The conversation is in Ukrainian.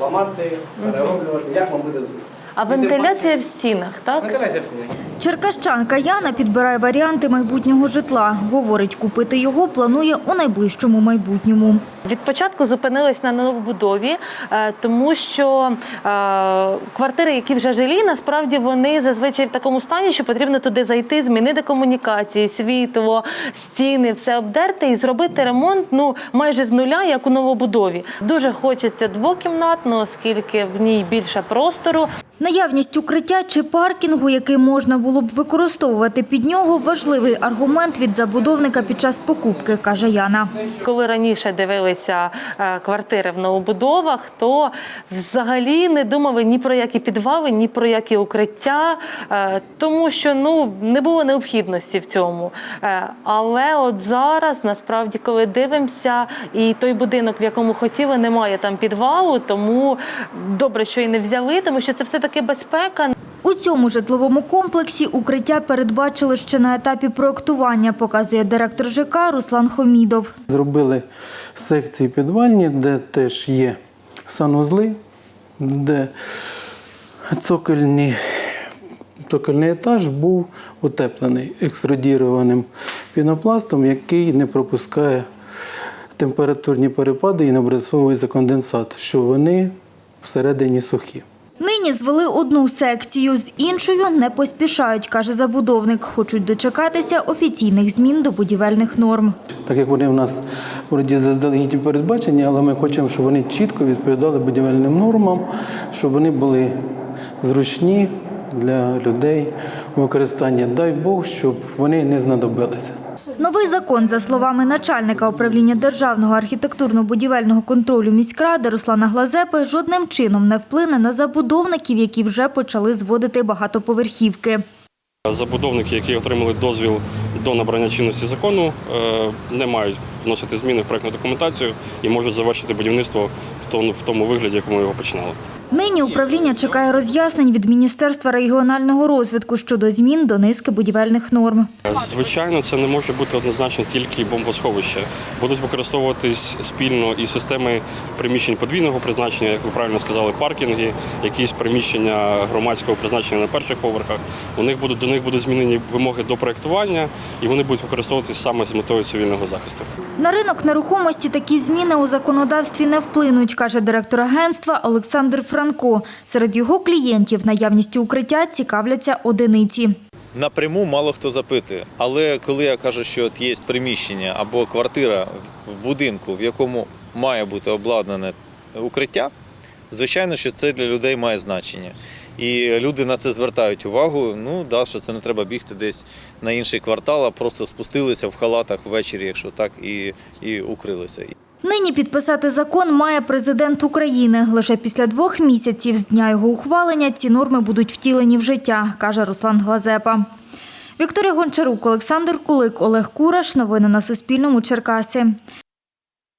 ламати, перероблювати, як вам буде зручно. А вентиляція в стінах, так? Вентиляція в стіні. Черкащанка Яна підбирає варіанти майбутнього житла. Говорить, купити його планує у найближчому майбутньому. Від початку зупинились на новобудові, е, тому що е, квартири, які вже жилі, насправді вони зазвичай в такому стані, що потрібно туди зайти, змінити комунікації, світло, стіни, все обдерти і зробити ремонт ну майже з нуля, як у новобудові. Дуже хочеться двокімнатну, оскільки в ній більше простору. Наявність укриття чи паркінгу, який можна було б використовувати під нього, важливий аргумент від забудовника під час покупки, каже Яна. Коли раніше дивилися е, квартири в новобудовах, то взагалі не думали ні про які підвали, ні про які укриття, е, тому що ну не було необхідності в цьому. Е, Але от зараз, насправді, коли дивимося, і той будинок, в якому хотіли, немає там підвалу, тому добре, що і не взяли, тому що це все таки безпека. У цьому житловому комплексі укриття передбачили ще на етапі проектування, показує директор ЖК Руслан Хомідов. Зробили секції підвальні, де теж є санузли, де цокольні, цокольний етаж був утеплений екструдірованим пінопластом, який не пропускає температурні перепади і не образовується конденсат, що вони всередині сухі. Нині звели одну секцію, з іншою не поспішають, каже забудовник. Хочуть дочекатися офіційних змін до будівельних норм. Так як вони в нас вроді заздалегідь передбачені, але ми хочемо, щоб вони чітко відповідали будівельним нормам, щоб вони були зручні для людей у використанні. Дай Бог, щоб вони не знадобилися. Новий закон, за словами начальника управління державного архітектурно-будівельного контролю міськради Руслана Глазепи, жодним чином не вплине на забудовників, які вже почали зводити багатоповерхівки. Забудовники, які отримали дозвіл до набрання чинності закону, е, не мають вносити зміни в проектну документацію і можуть завершити будівництво в тому, в тому вигляді, якому його починали. Нині управління чекає роз'яснень від Міністерства регіонального розвитку щодо змін до низки будівельних норм. Звичайно, це не може бути однозначно тільки бомбосховище. Будуть використовуватись спільно і системи приміщень подвійного призначення, як ви правильно сказали, паркінги, якісь приміщення громадського призначення на перших поверхах. У них будуть до них будуть змінені вимоги до проектування, і вони будуть використовуватись саме з метою цивільного захисту. На ринок нерухомості такі зміни у законодавстві не вплинуть, каже директор агентства Олександр Франко. Серед його клієнтів наявністю укриття цікавляться одиниці. Напряму мало хто запитує. Але коли я кажу, що от є приміщення або квартира в будинку, в якому має бути обладнане укриття, звичайно, що це для людей має значення. І люди на це звертають увагу. Ну да, що це не треба бігти десь на інший квартал, а просто спустилися в халатах ввечері, якщо так, і, і укрилися. Нині підписати закон має президент України. Лише після двох місяців з дня його ухвалення ці норми будуть втілені в життя, каже Руслан Глазепа. Вікторія Гончарук, Олександр Кулик, Олег Кураш. Новини на Суспільному. Черкаси.